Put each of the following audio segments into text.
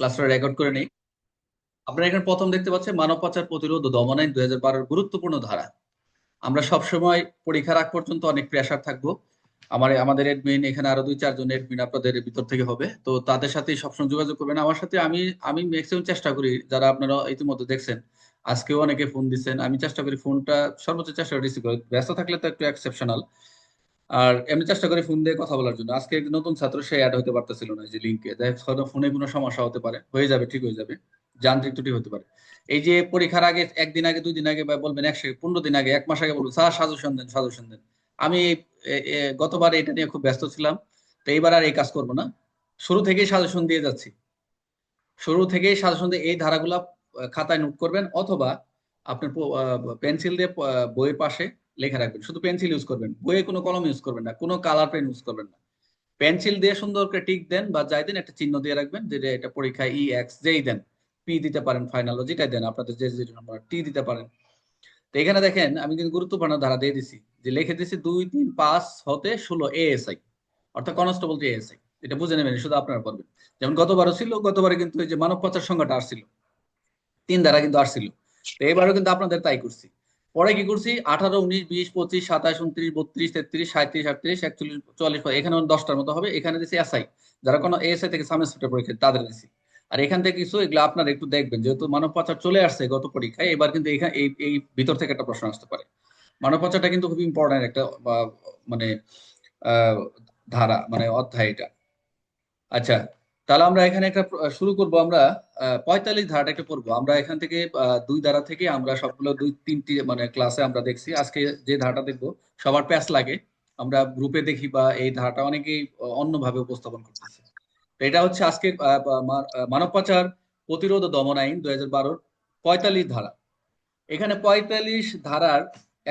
ক্লাসটা রেকর্ড করে নেই। আপনারা এখানে প্রথম দেখতে পাচ্ছেন মানব পাচার প্রতিরোধ ও দমন আইন দুই হাজার গুরুত্বপূর্ণ ধারা। আমরা সবসময় পরীক্ষার আগ পর্যন্ত অনেক প্রেশার থাকব। আমার, আমাদের এডমিন এখানে আরও দুই, চারজন এডমিন আপনাদের ভিতর থেকে হবে। তো তাদের সাথে সবসময় যোগাযোগ করবেন। আমার সাথে আমি আমি ম্যাক্সিমাম চেষ্টা করি, যারা আপনারা ইতিমধ্যে দেখছেন, আজকেও অনেকে ফোন দিচ্ছেন। আমি চেষ্টা করি ফোনটা সর্বোচ্চ চেষ্টা করি, ব্যস্ত থাকলে তো একটু এক্সেপশনাল আর এমনি চেষ্টা করি ফোন দিয়ে কথা বলার জন্য। আজকে নতুন ছাত্র সে অ্যাড হতে পারতেছিল না যে লিঙ্কে হয়তো ফোনে কোনো সমস্যা হতে পারে। হয়ে যাবে, ঠিক হয়ে যাবে। যান্ত্রিক ত্রুটি হতে পারে। এই যে পরীক্ষার আগে, একদিন আগে, দুই দিন আগে বা বলবেন একশো, পনেরো দিন আগে, এক মাস আগে বলবেন স্যার সাজেশন দেন সাজেশন দেন। আমি গতবার এটা নিয়ে খুব ব্যস্ত ছিলাম। তো এইবার আর এই কাজ করব না। শুরু থেকেই সাজেশন দিয়ে যাচ্ছি। শুরু থেকেই সাজেশন দিয়ে এই ধারাগুলা খাতায় নোট করবেন অথবা আপনার পেন্সিল দিয়ে বইয়ের পাশে লেখা রাখবেন। শুধু পেন্সিল ইউজ করবেন। বইয়ে কোনো কলম ইউজ করবেন না। কোনো কালার পেন ইউজ করবেন না। পেন্সিল দিয়ে সুন্দর করে টিক দেন বা যাই দেন, একটা চিহ্ন দিয়ে রাখবেন যে এটা পরীক্ষায় ই এক্স যেই দেন। পি দিতে পারেন ফাইনাল যেটাই দেন। আপনাদের যে যে নাম্বার টি দিতে পারেন। তো এখানে দেখেন, আমি কিন্তু গুরুত্বপূর্ণ ধারা দিয়ে দিছি যে লিখে দিছি দুই, তিন, পাঁচ হতে ষোলো এএসআই অর্থাৎ কনস্টেবল যে এএসআই এটা বুঝে নেবেন, শুধু আপনারা করবেন যেমন গতবারও ছিল, গতবারে কিন্তু এই যে মানব পাচার সংখ্যাটা আসছিল। তিন ধারা কিন্তু আসছিল। তো এবারও কিন্তু আপনাদের তাই করছি। পরে কি করছি? আঠারো, উনিশ, বিশ, পঁচিশ, সাতাশ, উনত্রিশ, বত্রিশ, তেত্রিশ সাঁত্রিশ আটত্রিশ, একচল্লিশ চল্লিশ এখানে দশটার মতো হবে। এখানে দিছি এসআই। যারা কোনো এএসআই থেকে সামনে ইন্সপেক্টর পরীক্ষা, তাদের দিছি। আর এখান থেকে কিছু, এগুলো আপনারা একটু দেখবেন। যেহেতু মানব পাচার চলে আসছে গত পরীক্ষায়, এবার কিন্তু এখানে এই এই ভিতর থেকে একটা প্রশ্ন আসতে পারে। মানব পাচারটা কিন্তু খুব ইম্পর্টেন্ট একটা মানে ধারা মানে অধ্যায় এটা। আচ্ছা তাহলে আমরা এখানে একটা শুরু করব আমরা পঁয়তাল্লিশ ধারাটা একটা পড়ব আমরা এখান থেকে দুই ধারা থেকে আমরা সবগুলো দুই, তিনটি মানে ক্লাসে আমরা দেখছি। আজকে যে ধারাটা দেখব, সবার প্যাস লাগে। আমরা গ্রুপে দেখি বা এই ধারাটা অনেকেই অন্যভাবে উপস্থাপন করতেছে। এটা হচ্ছে আজকে মানব পাচার প্রতিরোধ দমন আইন দুই হাজার বারোর পঁয়তাল্লিশ ধারা। এখানে পঁয়তাল্লিশ ধারার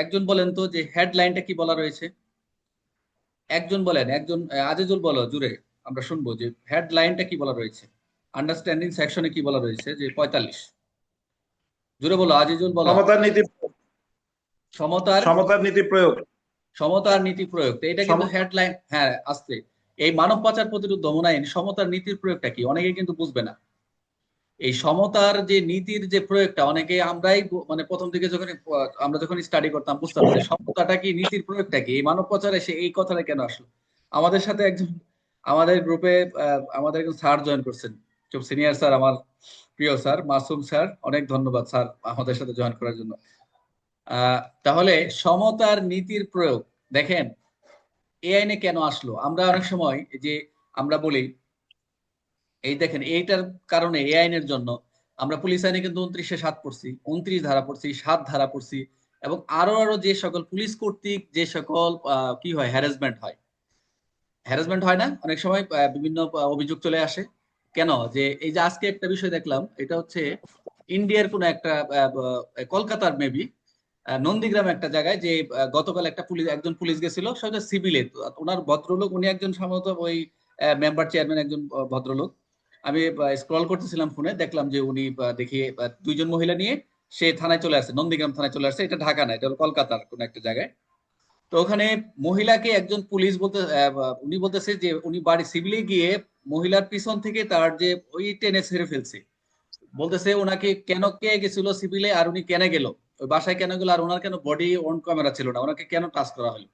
একজন বলেন তো যে হেডলাইনটা কি বলা রয়েছে? একজন বলেন, একজন আজিজুল বলো, জুড়ে। আমরা শুনব যে হেডলাইনটা কি বলা রয়েছে? আন্ডারস্ট্যান্ডিং সেকশনে কি বলা রয়েছে? যে পঁয়তাল্লিশ। জুড়ে বলো আজিজুল বলো। সমতার নীতি সমতার সমতার নীতি প্রয়োগ। সমতার নীতি প্রয়োগ। এটা কিন্তু হেডলাইন হ্যাঁ আসতে এই মানব পাচার প্রতিরোধ দমন আইন সমতার নীতির প্রয়োগটা কি? অনেকে কিন্তু বুঝবে না। এই সমতার যে নীতির যে প্রয়োগটা অনেকে আমরাই মানে প্রথম দিকে যখন আমরা যখন স্টাডি করতাম বুঝতাম যে সমতাটা কি নীতির প্রয়োগটা কি? এই মানব পাচার এসে এই কথাটা কেন আসলো? আমাদের সাথে একজন আমাদের গ্রুপে আমাদের একজন স্যার জয়েন করছেন। খুব সিনিয়র স্যার আমার প্রিয় স্যার মাসুম স্যার অনেক ধন্যবাদ স্যার আমাদের সাথে জয়েন করার জন্য। তাহলে সমতার নীতির প্রয়োগ। দেখেন এই আইনে কেন আসলো? আমরা অনেক সময় যে আমরা বলি, এই দেখেন, এইটার কারণে এই আইনের জন্য আমরা পুলিশ আইনে কিন্তু উনত্রিশে সাত পড়ছি, উনত্রিশ ধারা পড়ছি, সাত ধারা পড়ছি এবং আরও আরও যে সকল পুলিশ কর্তৃক যে সকল কি হয় হ্যারাসমেন্ট হয় হ্যারাসমেন্ট হয় না। অনেক সময় বিভিন্ন অভিযোগ চলে আসে। কেন? যে এই যে আজকে একটা বিষয় দেখলাম, এটা হচ্ছে ইন্ডিয়ার কোন একটা কলকাতার মেবি নন্দীগ্রাম একটা জায়গায় যে গতকাল একটা পুলিশ, একজন পুলিশ গেছিল সেটা সিভিলে ওনার ভদ্রলোক, উনি একজন সম্ভবত ওই মেম্বার চেয়ারম্যান একজন ভদ্রলোক। আমি স্ক্রল করতেছিলাম ফোনে দেখলাম যে উনি দেখি দুইজন মহিলা নিয়ে সে থানায় চলে আসছে, নন্দীগ্রাম থানায় চলে আসছে। এটা ঢাকা না, এটা কলকাতার কোন একটা জায়গায়। তো ওখানে মহিলাকে একজন পুলিশ বলতে উনি বলতেছে যে উনি বাড়ি সিভিলে গিয়ে মহিলার পিছন থেকে তার যে ওই টেনে ছেড়ে ফেলছে। বলতেছে ওনাকে কেন, কে গেছিল সিভিলে আর উনি কেন গেল? ওই বাসায় কেন গেল আর ওনার কেন বডি অন ক্যামেরা ছিল না? ওনাকে কেন টাচ করা হলো?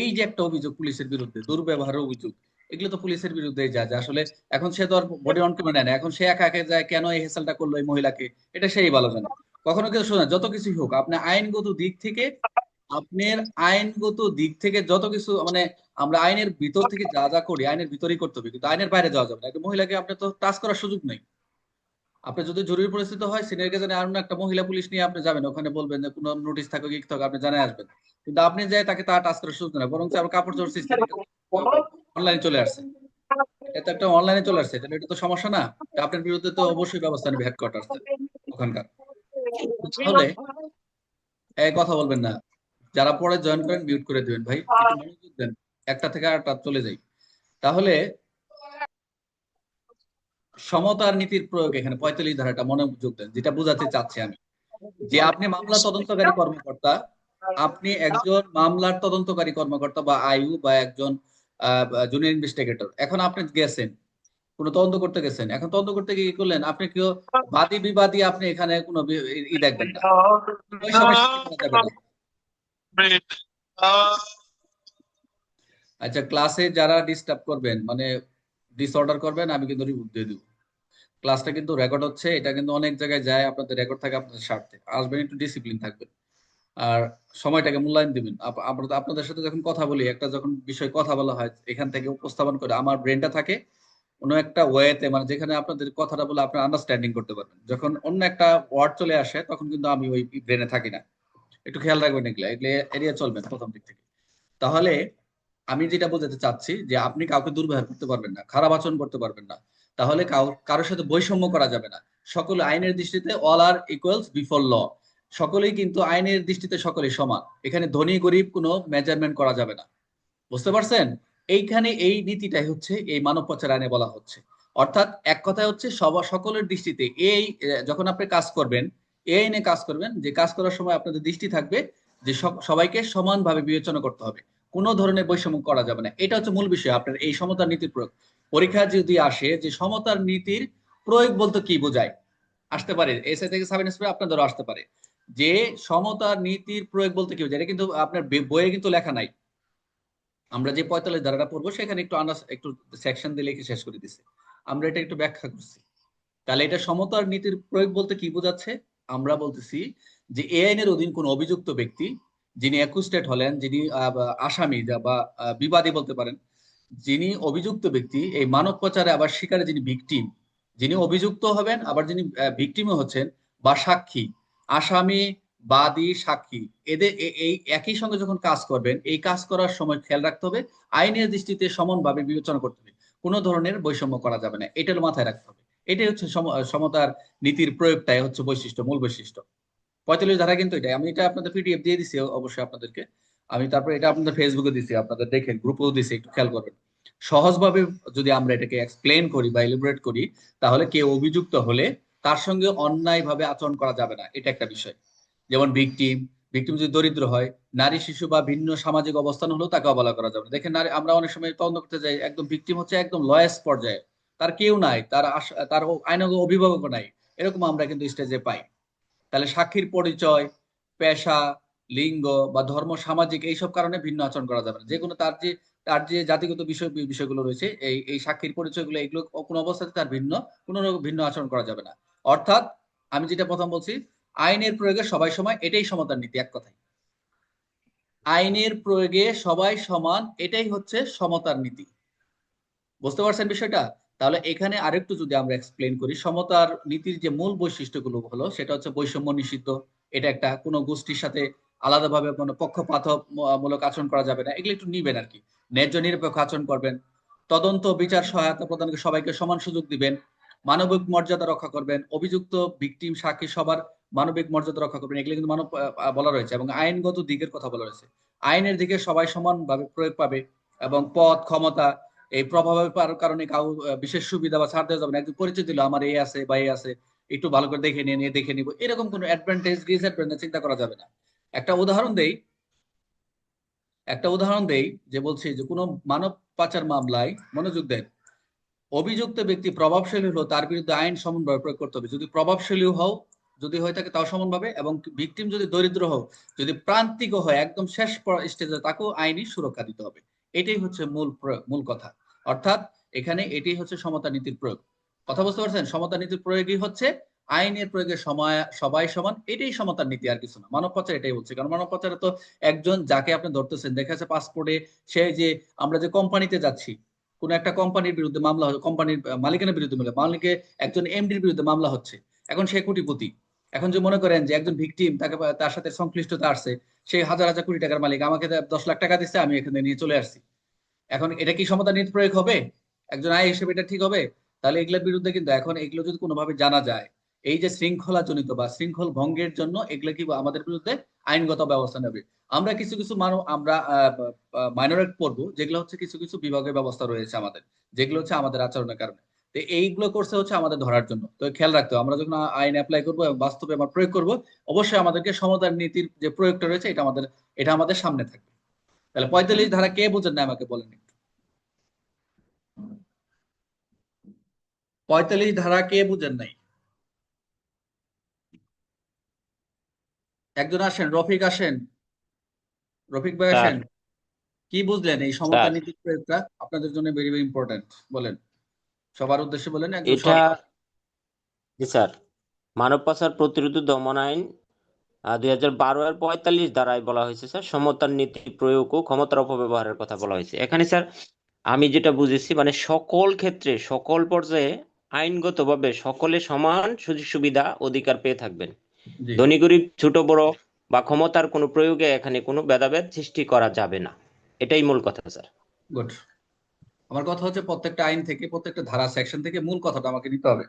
এই যে একটা অভিযোগ পুলিশের বিরুদ্ধে, দুর্ব্যবহারের অভিযোগ, এগুলো তো পুলিশের বিরুদ্ধে যা যে। আসলে এখন সে তো আর বডি অন ক্যামেরা নেয় না। এখন সে একা একা যায়, কেন এই হেসালটা করল এই মহিলাকে? এটা সেই ভালো জানে। কখনো কিন্তু শোনা যত কিছুই হোক, আপনি আইনগত দিক থেকে আপনার আইনগত দিক থেকে যত কিছু মানে আমরা আইনের ভিতর থেকে যা যা করি, আইনের ভিতরেই করতে হবে, কিন্তু আইনের বাইরে যাওয়া যাবে না। একটা মহিলাকে আপনি তো টাচ করার সুযোগ নেই। আপনি যদি জরুরি পরিস্থিতি হয় সিনিয়র জানে আর একটা মহিলা পুলিশ নিয়ে আপনি যাবেন, ওখানে বলবেন যে কোনো নোটিশ থাকে কি থাকে আপনি জানাই আসবেন। কিন্তু আপনি যাই তাকে তা টাচ করার সুযোগ নেই বরং আবার কাপড় চোপড় সিস্টেম অনলাইনে চলে আসছে। এটা একটা অনলাইনে চলে আসছে, এটা তো সমস্যা না। আপনার বিরুদ্ধে তো অবশ্যই ব্যবস্থা নেবে হেডকোয়ার্টার ওখানকার। তাহলে কথা বলবেন না। যারা পরে জয়েন করেন মিউট করে দিবেন ভাই দেন একটা থেকে আরেকটা চলে যাই। তাহলে সমতার নীতির প্রয়োগ এখানে পঁয়তাল্লিশ ধারাটা মনোযোগ দেন যেটা বুঝাতে চাচ্ছি আমি। যে আপনি মামলা তদন্তকারী কর্মকর্তা আপনি একজন মামলার তদন্তকারী কর্মকর্তা বা আয়ু বা একজন জুনিয়র ইনভেস্টিগেটর এখন আপনি গেছেন কোনো তদন্ত করতে গেছেন এখন তদন্ত করতে গিয়ে কি করলেন? আপনি কেউ বাদী বিবাদী আপনি এখানে কোনো ই দেখবেন না ওই সময় শিক্ষা করা যাবে না। আচ্ছা ক্লাসে যারা ডিস্টার্ব করবেন মানে ডিসঅর্ডার করবেন, আমি কিন্তু রিপোর্ট দিয়ে দিব। ক্লাসটা কিন্তু রেকর্ড হচ্ছে, এটা কিন্তু অনেক জায়গায় যায়, আপনাদের রেকর্ড থাকে আপনাদের স্বার্থে। আসবেন, একটু ডিসিপ্লিন থাকবেন। আর সময়টাকে মূল্যায়ন দিবেন। আপ- আমরা- আপনাদের সাথে যখন কথা বলি, একটা যখন বিষয় কথা বলা হয়, এখান থেকে উপস্থাপন করে আমার ব্রেনটা থাকে কোনো একটা ওয়েতে মানে যেখানে আপনাদের কথাটা বলে আপনার আন্ডারস্ট্যান্ডিং করতে পারবেন। যখন অন্য একটা ওয়ার্ড চলে আসে, তখন কিন্তু আমি ওই ব্রেনে থাকি না। একটু খেয়াল রাখবেন এগুলো এগুলো এড়িয়ে চলবেন প্রথম দিক থেকে। তাহলে আমি যেটা বোঝাতে চাচ্ছি যে আপনি কাউকে দুর্ব্যবহার করতে পারবেন না, খারাপ আচরণ করতে পারবেন না, তাহলে কারোর সাথে বৈষম্য করা যাবে না। সকল আইনের দৃষ্টিতে all are equals before law সকলেই কিন্তু আইনের দৃষ্টিতে সকলেই সমান। এখানে ধনী, গরিব কোনো মেজারমেন্ট করা যাবে না। বুঝতে পারছেন? এইখানে এই নীতিটাই হচ্ছে, এই মানব পাচার আইনে বলা হচ্ছে। অর্থাৎ এক কথা হচ্ছে সবার, সকলের দৃষ্টিতে এই যখন আপনি কাজ করবেন এই আইনে কাজ করবেন, যে কাজ করার সময় আপনাদের দৃষ্টি থাকবে যে সব- সবাইকে সমানভাবে বিবেচনা করতে হবে। কোনো ধরনের বৈষম্য করা যাবে না। এটা হচ্ছে মূল বিষয় আপনার এই সমতার নীতির প্রয়োগ। পরীক্ষা যদি আসে যে সমতার নীতির প্রয়োগ বলতে কি বোঝায়? আসতে পারে। এসআই থেকে সাব ইন্সপেক্টর আপনাদেরও আসতে পারে। যে সমতার নীতির প্রয়োগ বলতে কি বোঝায়? এটা কিন্তু আপনার বইয়ে কিন্তু লেখা নাই। আমরা যে পঁয়তাল্লিশ ধারাটা পড়ব, সেখানে একটু আন্দাজ একটু সেকশন দিয়ে লিখে শেষ করে দিছে। আমরা এটা একটু ব্যাখ্যা করছি। তাহলে এটা সমতার নীতির প্রয়োগ বলতে কি বোঝাচ্ছে? আমরা বলতেছি যে এ আইনের অধীন কোন অভিযুক্ত ব্যক্তি যিনি অ্যাকুস্টেট হলেন, যিনি আসামি বা বিবাদী বলতে পারেন, যিনি অভিযুক্ত ব্যক্তি, এই মানব পাচারে আবার শিকারে যিনি ভিকটিম যিনি অভিযুক্ত হবেন, আবার যিনি ভিকটিমও হচ্ছেন বা সাক্ষী, আসামি, বাদী, সাক্ষী। এদের এই একই সঙ্গে যখন কাজ করবেন, এই কাজ করার সময় খেয়াল রাখতে হবে, আইনের দৃষ্টিতে সমানভাবে বিবেচনা করতে হবে। কোনো ধরনের বৈষম্য করা যাবে না এটা হলো মাথায় রাখতে হবে। এটাই হচ্ছে সমতার নীতির প্রয়োগটাই হচ্ছে বৈশিষ্ট্য, মূল বৈশিষ্ট্য। পঁয়তাল্লিশ ধারা কিন্তু এটাই। আমি এটা আপনাদের পিডিএফ দিয়ে দিছি অবশ্যই আপনাদেরকে। আমি তারপরে এটা আপনাদের ফেসবুকে দিছি, আপনাদের দেখেন গ্রুপেও দিছি, একটু খেয়াল করবেন। সহজভাবে যদি আমরা এটাকে এক্সপ্লেন করি বা এলিব্রেট করি, তাহলে কেউ অভিযুক্ত হলে তার সঙ্গে অন্যায়ভাবে আচরণ করা যাবে না। এটা একটা বিষয়। যেমন ভিকটিম ভিকটিম যদি দরিদ্র হয়, নারী, শিশু বা ভিন্ন সামাজিক অবস্থান হলেও তাকে অবলা করা যাবে দেখেন নারী, আমরা অনেক সময় তদন্ত করতে যাই, একদম ভিকটিম হচ্ছে একদম লয়েস্ট পর্যায়ে। তার কেউ নাই, তার তার আইনজ্ঞ অভিভাবক নাই। এরকম আমরা কিন্তু স্টেজে পাই। তাহলে সাক্ষীর পরিচয়, পেশা, লিঙ্গ বা ধর্ম, সামাজিক এইসব কারণে ভিন্ন আচরণ করা যাবে না। যে কোনো তার যে তার যে জাতিগত বিষয়, বিষয়গুলো রয়েছে, এই এই সাক্ষীর পরিচয়গুলো, এগুলো কোনো অবস্থাতে তার ভিন্ন, কোনো ভিন্ন আচরণ করা যাবে না। অর্থাৎ আমি যেটা প্রথম বলছি, আইনের প্রয়োগে সবাই সময় এটাই সমতার নীতি, এক কথায়। আইনের প্রয়োগে সবাই সমান, এটাই হচ্ছে সমতার নীতি। বুঝতে পারছেন বিষয়টা? তাহলে এখানে আরেকটু যদি আমরা এক্সপ্লেন করি, সমতার নীতির যে মূল বৈশিষ্ট্যগুলো হলো, সেটা হচ্ছে বৈষম্য নিষিদ্ধ। এটা একটা কোনো গোষ্ঠীর সাথে আলাদাভাবে কোনো পক্ষপাত মূলক আচরণ করা যাবে না, এগুলো একটু নিবেন আর কি। ন্যায্য নিরপেক্ষ আচরণ করবেন, তদন্ত, বিচার, সহায়তা প্রদানকে সবাইকে সমান সুযোগ দিবেন, মানবিক মর্যাদা রক্ষা করবেন, অভিযুক্ত ভিকটিম সাক্ষী সবার মানবিক মর্যাদা রক্ষা করবেন, এগুলো কিন্তু মানব বলা রয়েছে এবং আইনগত দিকের কথা বলা রয়েছে। আইনের দিকে সবাই সমানভাবে প্রয়োগ পাবে এবং পদ ক্ষমতা এই প্রভাবের পার- কারণে কাউ বিশেষ সুবিধা বা ছাড় দেওয়া যাবে না। একজন পরিচয় দিল আমার এই আছে বা এই আছে, একটু ভালো করে দেখে নিয়ে নিয়ে দেখে নিব। এরকম কোনো অ্যাডভান্টেজ ডিসঅ্যাডভান্টেজ চিন্তা করা যাবে না। একটা উদাহরণ দেই। একটা উদাহরণ দেই যে বলছি যে কোনো মানব পাচার মামলায়, মনোযোগ দেন। অভিযুক্ত ব্যক্তি প্রভাবশালী হলো তার বিরুদ্ধে আইন সমানভাবে প্রয়োগ করতে হবে। যদি প্রভাবশালী হও, যদি হয়ে থাকে তাও সমানভাবে এবং ভিকটিম যদি দরিদ্র হও, যদি প্রান্তিক হয়, একদম শেষ স্টেজে তাকেও আইনি সুরক্ষা দিতে হবে। এটাই হচ্ছে মূল মূল কথা। অর্থাৎ এখানে এটাই হচ্ছে সমতা নীতির প্রয়োগ। কথা বুঝতে পারছেন? সমতা নীতির প্রয়োগই হচ্ছে আইনের প্রয়োগের সময়, সবাই সমান, এটাই সমতার নীতি আর কিছু না। মানব পাচার এটাই বলছে। কারণ মানব পাচারে তো একজন যাকে আপনি ধরতেছেন, দেখা যাচ্ছে পাসপোর্টে সে যে আমরা যে কোম্পানিতে যাচ্ছি, কোন একটা কোম্পানির বিরুদ্ধে মামলা কোম্পানির মালিকানের বিরুদ্ধে মামলা, মালিকে একজন এমডির বিরুদ্ধে মামলা হচ্ছে। এখন সে কোটিপতি। এখন যে মনে করেন যে একজন ভিকটিম, তাকে তার সাথে সংশ্লিষ্টতা আসছে সে হাজার হাজার কোটি টাকার মালিক, আমাকে দশ লাখ টাকা দিচ্ছে আমি এখানে নিয়ে চলে আসছি। এখন এটা কি সমতা নীতি প্রয়োগ হবে? একজন আয় হিসেবে এটা ঠিক হবে? তাহলে এগুলোর বিরুদ্ধে কিন্তু এখন এগুলো যদি কোনোভাবে জানা যায়, এই যে শৃঙ্খলা জনিত বা শৃঙ্খল ভঙ্গের জন্য এগুলো কি আমাদের বিরুদ্ধে আইনগত ব্যবস্থা নেবে? আমরা কিছু কিছু মানব আমরা মাইনরেট পড়ব, যেগুলো হচ্ছে কিছু কিছু বিভাগের ব্যবস্থা রয়েছে আমাদের, যেগুলো হচ্ছে আমাদের আচরণের কারণে। তো এইগুলো করছে হচ্ছে আমাদের ধরার জন্য। তো খেয়াল রাখতে হবে, আমরা যখন আইন অ্যাপ্লাই করব এবং বাস্তবে আমরা প্রয়োগ করব, অবশ্যই আমাদেরকে সমতার নীতির যে প্রয়োগটা রয়েছে, এটা আমাদের এটা আমাদের সামনে থাকবে। তাহলে পঁয়তাল্লিশ ধারা কে বোঝেন না আমাকে বলেন একটু। পঁয়তাল্লিশ ধারা কে বুঝেন নাই? একজন আসেন রফিক আসেন। রফিক ভাই আসেন। কি বুঝলেন এই সমতা। নীতির প্রয়োগটা? আপনাদের জন্য ভেরি ভেরি ইম্পর্টেন্ট বলেন। সবার উদ্দেশ্যে বলেন এটা জি স্যার। মানব পাচার প্রতিরোধ দমন আইন দুই হাজার বারো এর পঁয়তাল্লিশ ধারায় বলা হয়েছে স্যার সমতার নীতি প্রয়োগ ও ক্ষমতার অপব্যবহারের কথা বলা হয়েছে। এখানে স্যার আমি যেটা বুঝেছি মানে সকল ক্ষেত্রে সকল পর্যায়ে আইনগতভাবে সকলে সমান সুযোগ সুবিধা অধিকার পেয়ে থাকবেন। ধনী গরিব ছোট বড় বা ক্ষমতার কোনো প্রয়োগে এখানে কোনো ভেদাভেদ সৃষ্টি করা যাবে না। এটাই মূল কথা স্যার। গুড। আমার কথা হচ্ছে প্রত্যেকটা আইন থেকে প্রত্যেকটা ধারা সেকশন থেকে মূল কথাটা আমাকে নিতে হবে।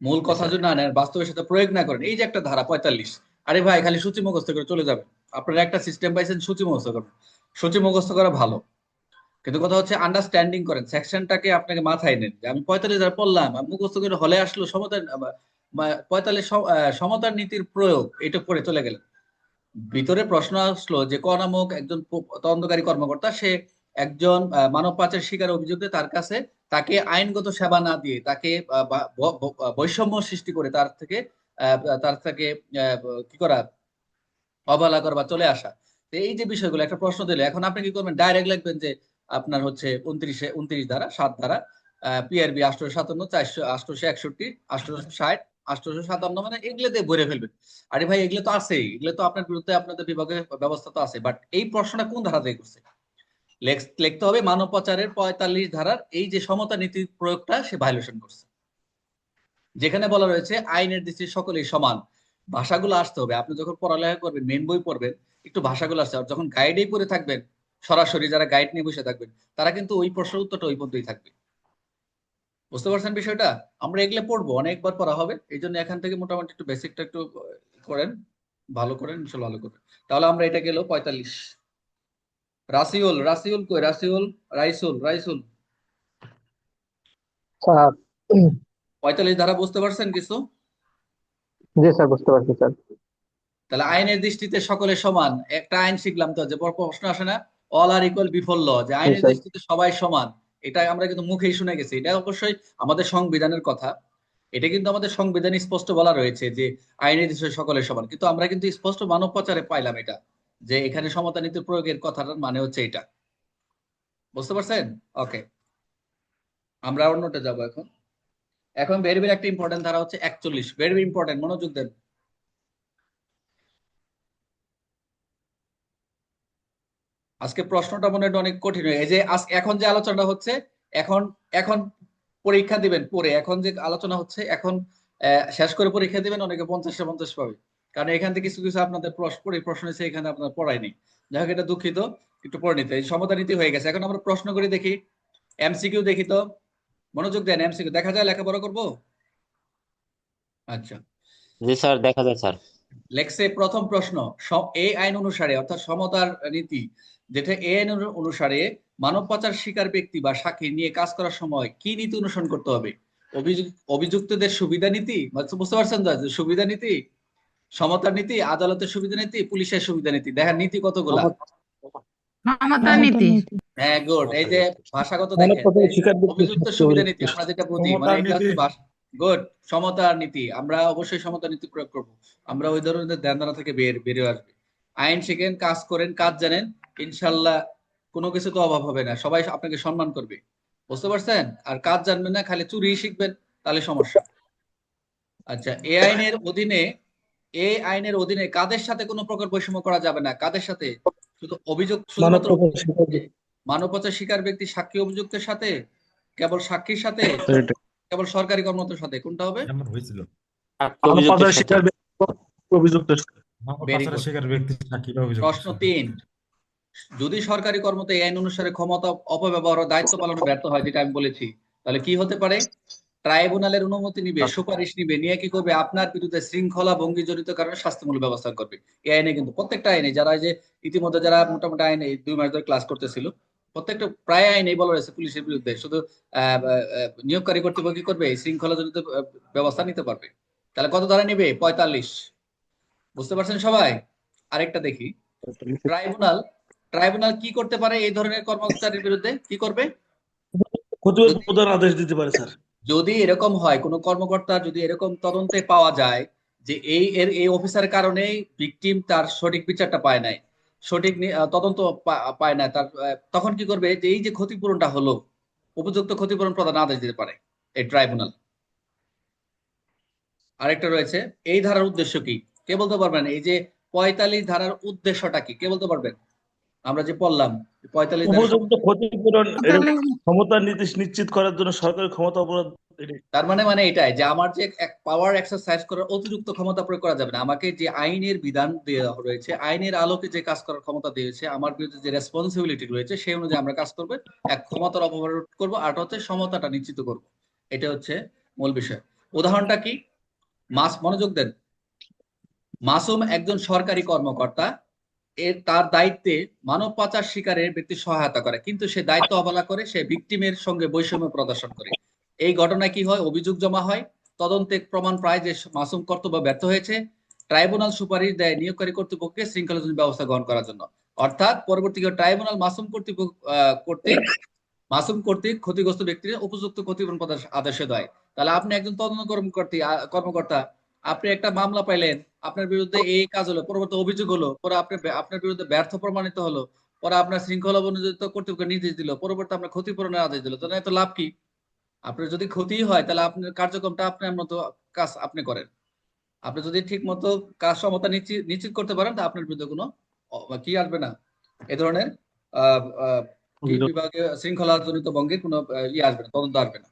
মূল কথা যদি না নেন বাস্তবের সাথে প্রয়োগ না করেন এই যে একটা ধারা পঁয়তাল্লিশ আরে ভাই খালি সূচি মুখস্থ করে চলে যাবেন আপনারা একটা সিস্টেম পাইছেন সূচি মুখস্থ করেন সূচি মুখস্থ করা ভালো। কিন্তু কথা হচ্ছে আন্ডারস্ট্যান্ডিং করেন সেকশনটাকে আপনাকে মাথায় নেন যে আমি পঁয়তাল্লিশ ধারা পড়লাম মুখস্থ করে হলে আসলো সমতার পঁয়তাল্লিশ সমতার নীতির প্রয়োগ এটা পড়ে চলে গেলেন। ভিতরে প্রশ্ন আসলো যে ক নামক একজন তদন্তকারী কর্মকর্তা সে একজন মানব পাচার শিকার অভিযোগে তার কাছে তাকে আইনগত সেবা না দিয়ে, তাকে বৈষম্য সৃষ্টি করে তার থেকে তার থেকে কি করা? অবহেলা করা বা চলে আসা। এই যে বিষয়গুলো, একটা প্রশ্ন দিলে, এখন আপনি কি করবেন? ডাইরেক্ট লিখবেন যে, আপনার হচ্ছে উনত্রিশে, উনত্রিশ ধারা, সাত ধারা পিআরবি আটশো সাতান্ন, চারশো, আটশোশো একষট্টি, আটশোশো ষাট, আটশোশো সাতান্ন মানে এগুলোতে ভরে ফেলবেন। আরে ভাই, এগুলো তো আছেই, এগুলো তো আপনার বিরুদ্ধে আপনাদের বিভাগের ব্যবস্থা তো আছে বাট এই প্রশ্নটা কোন ধারা থেকে করছে? লিখতে হবে মানব পাচারের পঁয়তাল্লিশ ধারার এই যে সমতা নীতির প্রয়োগটা সে ভায়োলেশন করছে। যেখানে বলা রয়েছে, আইনের দৃষ্টি সকলেই সমান। ভাষাগুলো আসতে হবে। আপনি যখন পড়ালেখা করবেন মেন বই পড়বেন, একটু ভাষাগুলো আসতে হবে। যখন গাইডেই পড়ে থাকবেন, সরাসরি যারা গাইড নিয়ে বসে থাকবেন, তারা কিন্তু ওই প্রশ্নের উত্তরটা ওই পদ্ধতি থাকবে। বুঝতে পারছেন বিষয়টা? আমরা এগুলো পড়ব, অনেকবার পড়া হবে। এই জন্য এখান থেকে মোটামুটি একটু বেসিকটা একটু করেন, ভালো করেন ভালো করবেন তাহলে আমরা এটা গেল পঁয়তাল্লিশ। রাসিউল রাসিউল কই? রাসিউল রাইসুল রাইসুল। স্যার। পঁয়তাল্লিশ ধারা বুঝতে পারছেন কিছু? জি স্যার বুঝতে পারছি স্যার। তাহলে আইনের দৃষ্টিতে সকলে সমান। একটা আইন শিখলাম তো যে বড় প্রশ্ন আসে না অল আর ইকুয়াল বিফল ল যে আইনের দৃষ্টিতে সবাই সমান। এটা আমরা কিন্তু মুখেই শুনে গেছি। এটা অবশ্যই আমাদের সংবিধানের কথা। এটা কিন্তু আমাদের সংবিধানে স্পষ্ট বলা রয়েছে যে আইনের দৃষ্টিতে সকলে সমান। কিন্তু আমরা কিন্তু স্পষ্ট মানব পাচারে পাইলাম এটা। যে এখানে সমতা নীতি প্রয়োগের কথাটার মানে হচ্ছে এটা। বুঝতে পারছেন? ওকে আমরা অন্যটা যাব এখন। এখন ভেরি ভেরি একটা ইম্পর্টেন্ট ধারা হচ্ছে একচল্লিশ। ভেরি ইম্পর্টেন্ট মনোযোগ দেন। আজকে প্রশ্নটা মনে হয় অনেক কঠিন হয়ে যে আজ এখন যে আলোচনাটা হচ্ছে, এখন এখন পরীক্ষা দিবেন পরে এখন যে আলোচনা হচ্ছে, এখন শেষ করে পরীক্ষা দিবেন, অনেকে পঞ্চাশে পঞ্চাশ পাবে। কারণ এখান থেকে কিছু কিছু আপনাদের প্রশ্ন প্রশ্ন এসে এখানে আপনার পড়ায়নি যাই হোক এটা দুঃখিত একটু পড়ে নিতে সমতা নীতি হয়ে গেছে। এখন আমরা প্রশ্ন করে দেখি। এমসিকিউ দেখি তো। মনোযোগ দেন এমসিকিউ দেখা যায় লেখাপড়া করব? আচ্ছা। জি স্যার দেখা যায় স্যার। লেখছে প্রথম প্রশ্ন এই আইন অনুসারে অর্থাৎ সমতার নীতি যেটা এই আইন অনুসারে মানব পাচার শিকার ব্যক্তি বা সাক্ষী নিয়ে কাজ করার সময় কি নীতি অনুসরণ করতে হবে? অভিযুক্ত অভিযুক্তদের সুবিধা নীতি? বুঝতে- পারছেন সুবিধা নীতি? সমতার নীতি আদালতের সুবিধা নীতি পুলিশের সুবিধা নীতি। দেখেন নীতি কতগুলা? মমতার নীতি। হ্যাঁ গুড এই যে ভাষাগত দেখেন শিকার ব্যক্তি অভিযুক্ত সুবিধা নীতি আমরা যেটা বুঝি মানে সমতার এটা হচ্ছে নীতি। গুড সমতার নীতি। আমরা অবশ্যই সমতার নীতি প্রয়োগ করব। আমরা ওই ধরনের ধ্যান ধারণা থেকে বের বেরিয়ে আসবে। আইন শিখেন কাজ করেন কাজ জানেন ইনশাল্লাহ কোনো কিছু তো অভাব হবে না। সবাই আপনাকে সম্মান করবে। বুঝতে পারছেন? আর কাজ জানবেন না খালি চুরি শিখবেন তাহলে সমস্যা। আচ্ছা এ আইনের অধীনে এই আইনের অধীনে কাদের সাথে কোনো প্রকার বৈষম্য করা যাবে না? কাদের সাথে? শুধু অভিযোগ মানব শুধুমাত্র পাচার শিকার ব্যক্তি সাক্ষী অভিযুক্তের সাথে? কেবল সাক্ষীর সাথে? কেবল সরকারি কর্মকর্তার সাথে? কোনটা হবে? প্রশ্ন তিন। যদি সরকারি কর্মতে এই আইন অনুসারে ক্ষমতা অপব্যবহার দায়িত্ব পালনে ব্যর্থ হয় যেটা আমি বলেছি তাহলে কি হতে পারে? ট্রাইব্যুনালের অনুমতি নিবে সুপারিশ নিবে নিয়ে কি করবে? আপনার বিরুদ্ধে শৃঙ্খলা ভঙ্গি জড়িত কারণে শাস্তিমূলক ব্যবস্থা করবে। এই আইনে কিন্তু প্রত্যেকটা আইনে যারা যে ইতিমধ্যে যারা মোটামুটি আইনে দুই মাস ধরে ক্লাস করতেছিল প্রত্যেকটা প্রায় আইনেই বলা রয়েছে পুলিশের বিরুদ্ধে শুধু নিয়োগকারী কর্তৃপক্ষ কি করবে? এই শৃঙ্খলা আহ, ব্যবস্থা নিতে পারবে। তাহলে কত ধারা নিবে? পঁয়তাল্লিশ। বুঝতে পারছেন সবাই? আরেকটা দেখি। ট্রাইব্যুনাল ট্রাইব্যুনাল কি করতে পারে এই ধরনের কর্মচারীর বিরুদ্ধে? কি করবে? আদেশ দিতে পারে স্যার। যদি এরকম হয়, কোনো কর্মকর্তা যদি এরকম তদন্তে পাওয়া যায় যে এই এর, এই অফিসার কারণেই ভিকটিম তার সঠিক বিচারটা পায় নাই, সঠিক তদন্ত পায় না তার তখন কি করবে? যে এই যে ক্ষতিপূরণটা হলো, উপযুক্ত ক্ষতিপূরণ প্রদান আদেশ দিতে পারে এই ট্রাইব্যুনাল আরেকটা রয়েছে, এই ধারার উদ্দেশ্য কি? কে বলতে পারবেন? এই যে পঁয়তাল্লিশ ধারার উদ্দেশ্যটা কি? কে বলতে পারবেন? আমরা যে পড়লাম পঁয়তাল্লিশ উপযুক্ত ক্ষতিপূরণ ক্ষমতা নীতি নিশ্চিত করার জন্য সরকারি ক্ষমতা অপরাধ তার মানে মানে এটাই যে আমার যে পাওয়ার এক্সারসাইজ করার অতিরিক্ত ক্ষমতা প্রয়োগ করা যাবে না। আমাকে যে আইনের বিধান দেওয়া রয়েছে আইনের আলোকে যে কাজ করার ক্ষমতা দিয়েছে আমার বিরুদ্ধে যে রেসপন্সিবিলিটি রয়েছে সেই অনুযায়ী আমরা কাজ করব। এক ক্ষমতার অপব্যবহার করব আর হচ্ছে সমতাটা নিশ্চিত করব। এটা হচ্ছে মূল বিষয়। উদাহরণটা কি? মাস মনোযোগ দেন। মাসুম একজন সরকারি কর্মকর্তা এর তার দায়িত্বে মানব পাচার শিকারের ব্যক্তি সহায়তা করে। কিন্তু সে দায়িত্ব অবহেলা করে, সে ভিকটিমের সঙ্গে বৈষম্য প্রদর্শন করে। এই ঘটনায় কি হয়? অভিযোগ জমা হয়। তদন্তে প্রমাণ পায় যে মাসুম কর্তব্য ব্যর্থ হয়েছে। ট্রাইব্যুনাল সুপারিশ দেয় নিয়োগকারী কর্তৃপক্ষকে শৃঙ্খলাজনিত ব্যবস্থা গ্রহণ করার জন্য। অর্থাৎ পরবর্তীকালে ট্রাইব্যুনাল মাসুম কর্তৃপক্ষ কর্তৃক, মাসুম কর্তৃক ক্ষতিগ্রস্ত ব্যক্তির উপযুক্ত ক্ষতিপূরণ আদেশে দেয়। তাহলে আপনি একজন তদন্ত কর্মকর্তা, আপনি একটা মামলা পাইলেন আপনার বিরুদ্ধে এই কাজ হলো পরবর্তী অভিযোগ হলো পরে আপনি আপনার বিরুদ্ধে ব্যর্থ প্রমাণিত হলো পরে আপনার শৃঙ্খলা অনুযায়ী কর্তৃপক্ষ নির্দেশ দিল পরবর্তী আপনার ক্ষতিপূরণের আদেশ দিল তাহলে এত লাভ কি? আপনার যদি ক্ষতি হয় তাহলে আপনার কার্যক্রমটা আপনার মতো কাজ আপনি করেন। আপনি যদি ঠিক মতো কাজ সমতা নিশ্চিত নিশ্চিত করতে পারেন তা আপনার বিরুদ্ধে কোনো কি আসবে না। এ ধরনের আহ আহ, কি অভিযোগ। বিভাগে শৃঙ্খলাজনিত ভঙ্গির কোনো ইয়ে আসবে না তদন্ত আসবে না।